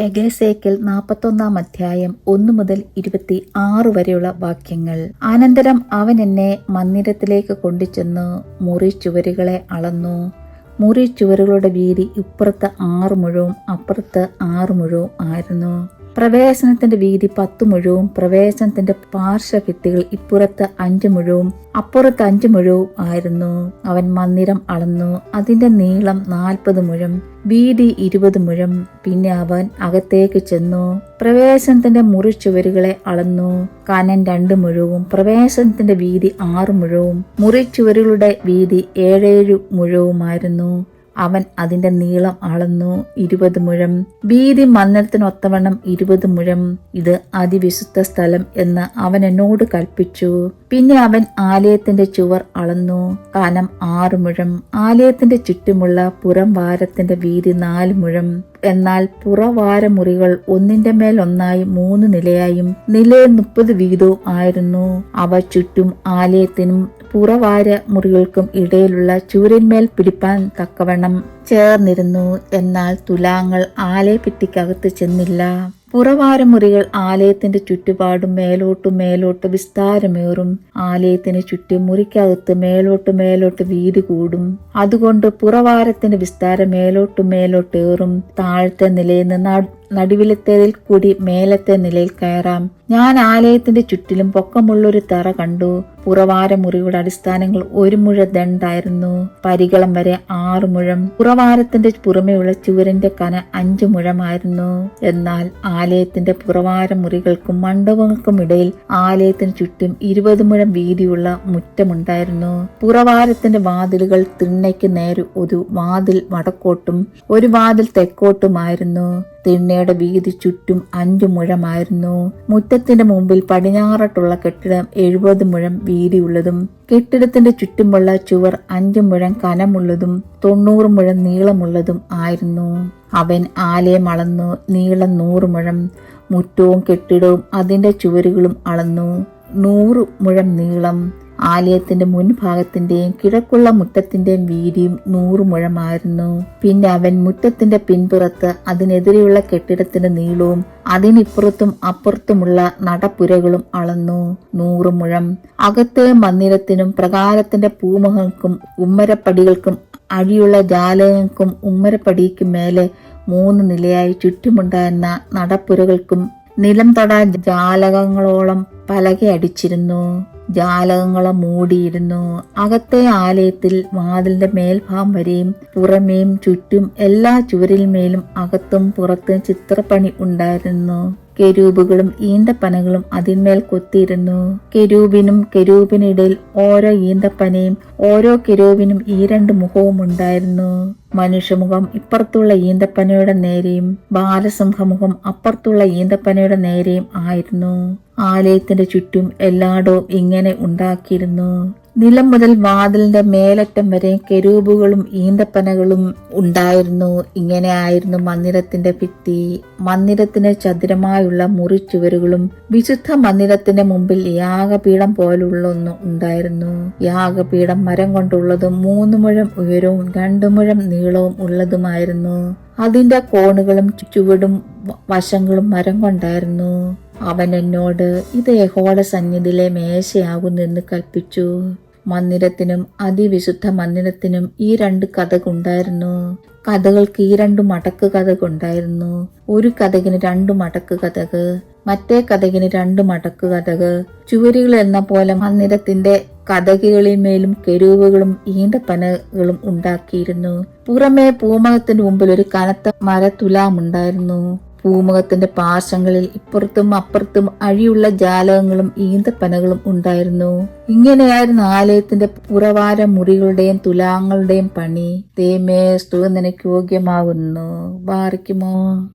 എഗേസേക്കൽ നാൽപ്പത്തൊന്നാം അധ്യായം ഒന്നു മുതൽ ഇരുപത്തി ആറ് വരെയുള്ള വാക്യങ്ങൾ. അനന്തരം അവൻ എന്നെ മന്ദിരത്തിലേക്ക് കൊണ്ടുചെന്ന് മുറി ചുവരുകളെ അളന്നു. മുറി ചുവരുകളുടെ വീതി ഇപ്പുറത്ത് ആറ് മുഴവും അപ്പുറത്ത് ആറ് മുഴവും ആയിരുന്നു. പ്രവേശനത്തിന്റെ വീതി പത്ത് മുഴുവും പ്രവേശനത്തിന്റെ പാർശ്വഭിത്തികൾ ഇപ്പുറത്ത് അഞ്ച് മുഴുവും അപ്പുറത്ത് അഞ്ച് മുഴുവും ആയിരുന്നു. അവൻ മന്ദിരം അളന്നു. അതിന്റെ നീളം നാൽപ്പത് മുഴം വീതി ഇരുപത് മുഴം പിന്നെ അവൻ അകത്തേക്ക് ചെന്നു. പ്രവേശനത്തിന്റെ മുറി ചുവരുകളെ അളന്നു. കനൻ രണ്ട് മുഴുവും പ്രവേശനത്തിന്റെ വീതി ആറ് മുഴുവും മുറി ചുവരുകളുടെ വീതി ഏഴേഴു മുഴവുമായിരുന്നു അവൻ അതിന്റെ നീളം അളന്നു ഇരുപത് മുഴം വീതി മന്ദിരത്തിനൊത്തവണ്ണം ഇരുപത് മുഴം. ഇത് അതിവിശുദ്ധ സ്ഥലം എന്ന് അവൻ എന്നോട് കൽപ്പിച്ചു. പിന്നെ അവൻ ആലയത്തിന്റെ ചുവർ അളന്നു കനം ആറ് മുഴം. ആലയത്തിന്റെ ചുറ്റുമുള്ള പുറം വാരത്തിന്റെ വീതി നാല് മുഴം. എന്നാൽ പുറവാരമുറികൾ ഒന്നിന്റെ മേൽ ഒന്നായി മൂന്ന് നിലയായും നിലയിൽ മുപ്പത് വീതവും ആയിരുന്നു. അവ ചുറ്റും ആലയത്തിനും പുറവാര മുറികൾക്കും ഇടയിലുള്ള ചൂരന്മേൽ പിടിപ്പാൻ തക്കവണ്ണം ചേർന്നിരുന്നു. എന്നാൽ തുലാങ്ങൾ ആലയപ്പെട്ടിക്കകത്ത് ചെന്നില്ല. പുറവാരമുറികൾ ആലയത്തിന്റെ ചുറ്റുപാടും മേലോട്ടും മേലോട്ട് വിസ്താരമേറും. ആലയത്തിന് ചുറ്റും മുറിക്കകത്ത് മേലോട്ട് മേലോട്ട് വീതി കൂടും. അതുകൊണ്ട് പുറവാരത്തിന്റെ വിസ്താരം മേലോട്ടും മേലോട്ടേറും. താഴത്തെ നിലയിൽ നിന്ന് നടുവിലത്തേതിൽ കൂടി മേലത്തെ നിലയിൽ കയറാം. ഞാൻ ആലയത്തിന്റെ ചുറ്റിലും പൊക്കമുള്ളൊരു തറ കണ്ടു. പുറവാര മുറിയുടെ അടിസ്ഥാനങ്ങൾ ഒരു മുഴ ദണ്ടായിരുന്നു പരികളം വരെ ആറു മുഴം. പുറവാരത്തിന്റെ പുറമെയുള്ള ചുവരിന്റെ കന അഞ്ചു മുഴമായിരുന്നു. എന്നാൽ ആലയത്തിന്റെ പുറവാര മുറികൾക്കും മണ്ഡപങ്ങൾക്കും ഇടയിൽ ആലയത്തിന് ചുറ്റും ഇരുപത് മുഴം വീതിയുള്ള മുറ്റമുണ്ടായിരുന്നു. പുറവാരത്തിന്റെ വാതിലുകൾ തിണ്ണയ്ക്ക് നേരെ ഒരു വാതിൽ വടക്കോട്ടും ഒരു വാതിൽ തെക്കോട്ടുമായിരുന്നു. തിണ്ണയുടെ വീതി ചുറ്റും അഞ്ചു മുഴമായിരുന്നു. മുറ്റത്തിന്റെ മുമ്പിൽ പടിഞ്ഞാറോട്ടുള്ള കെട്ടിടം എഴുപത് മുഴം വീതിയുള്ളതും കെട്ടിടത്തിന്റെ ചുറ്റുമുള്ള ചുവർ അഞ്ചു മുഴം കനമുള്ളതും തൊണ്ണൂറ് മുഴം നീളമുള്ളതും ആയിരുന്നു. അവൻ ആലയം അളന്നു നീളം നൂറ് മുഴം മുറ്റവും കെട്ടിടവും അതിന്റെ ചുവരുകളും അളന്നു. നൂറ് മുഴം നീളം ആലയത്തിന്റെ മുൻഭാഗത്തിന്റെയും കിഴക്കുള്ള മുറ്റത്തിന്റെയും വീതിയും നൂറ് മുഴമായിരുന്നു. പിന്നെ അവൻ മുറ്റത്തിന്റെ പിൻപുറത്ത് അതിനെതിരെയുള്ള കെട്ടിടത്തിന്റെ നീളവും അതിനിപ്പുറത്തും അപ്പുറത്തുമുള്ള നടപ്പുരകളും അളന്നു. നൂറ് മുഴം. അകത്തെ മന്ദിരത്തിനും പ്രകാരത്തിന്റെ പൂമുഖങ്ങൾക്കും ഉമ്മരപ്പടികൾക്കും അഴിയുള്ള ജാലകങ്ങൾക്കും ഉമ്മരപ്പടിക്കും മേലെ മൂന്ന് നിലയായി ചുറ്റുമുണ്ടായിരുന്ന നടപ്പുരകൾക്കും നിലം തൊടാ ജാലകങ്ങളോളം പലക അടിച്ചിരുന്നു ജാലകങ്ങളെ മൂടിയിരുന്നു. അകത്തെ ആലയത്തിൽ വാതിലിന്റെ മേൽഭാഗം വരെയും പുറമേയും ചുറ്റും എല്ലാ ചുവരിന്മേലും അകത്തും പുറത്തും ചിത്രപ്പണി ഉണ്ടായിരുന്നു. കെരൂബുകളും ഈന്തപ്പനകളും അതിന്മേൽ കൊത്തിയിരുന്നു. കെരൂബിനും കെരൂബിനിടയിൽ ഓരോ ഈന്തപ്പനയും ഓരോ കെരൂബിനും ഈ രണ്ട് മുഖവും ഉണ്ടായിരുന്നു. മനുഷ്യമുഖം ഇപ്പുറത്തുള്ള ഈന്തപ്പനയുടെ നേരെയും ബാലസിംഹമുഖം അപ്പുറത്തുള്ള ഈന്തപ്പനയുടെ നേരെയും ആയിരുന്നു. ആലയത്തിന്റെ ചുറ്റും എല്ലായിടവും ഇങ്ങനെ ഉണ്ടാക്കിയിരുന്നു. നിലം മുതൽ വാതിലിന്റെ മേലറ്റം വരെ കെരൂബുകളും ഈന്തപ്പനകളും ഉണ്ടായിരുന്നു. ഇങ്ങനെയായിരുന്നു മന്ദിരത്തിന്റെ ഭിത്തി. മന്ദിരത്തിന് ചതുരമായുള്ള മുറിച്ചുവരുകളും വിശുദ്ധ മന്ദിരത്തിന്റെ മുമ്പിൽ യാഗപീഠം പോലുള്ള ഒന്ന് ഉണ്ടായിരുന്നു. യാഗപീഠം മരം കൊണ്ടുള്ളതും മൂന്ന് മുഴം ഉയരവും രണ്ടു മുഴം നീളവും ഉള്ളതുമായിരുന്നു. അതിന്റെ കോണുകളും ചുവടും വശങ്ങളും മരം കൊണ്ടായിരുന്നു. അവൻ എന്നോട് ഇത് യഹോയുടെ സന്നിധിയിലെ മേശയാകുന്നെന്ന് കൽപ്പിച്ചു. മന്ദിരത്തിനും അതിവിശുദ്ധ മന്ദിരത്തിനും ഈ രണ്ട് കഥകുണ്ടായിരുന്നു. കഥകൾക്ക് ഈ രണ്ട് മടക്ക് കഥകുണ്ടായിരുന്നു. ഒരു കഥകിന് രണ്ട് മടക്ക് കഥക് മറ്റേ കഥകിന് രണ്ട് മടക്ക് കഥക്. ചുവരുകൾ എന്ന പോലെ മന്ദിരത്തിന്റെ കഥകുകളിന്മേലും കെരുവുകളും ഈന്തപ്പനകളും ഉണ്ടാക്കിയിരുന്നു. പുറമേ പൂമകത്തിന് മുമ്പിൽ ഒരു കനത്ത മരത്തുലാമുണ്ടായിരുന്നു പൂമുഖത്തിന്റെ പാർശ്വങ്ങളിൽ ഇപ്പുറത്തും അപ്പുറത്തും അഴിയുള്ള ജാലകങ്ങളും ഈന്തപ്പനകളും ഉണ്ടായിരുന്നു. ഇങ്ങനെയായിരുന്നു ആലയത്തിന്റെ പുറവാര മുറികളുടെയും തുലാങ്ങളുടെയും പണി. തേമേ സ്തുവ നിനക്ക് യോഗ്യമാകുന്നു. ബാറിക്കുമോ?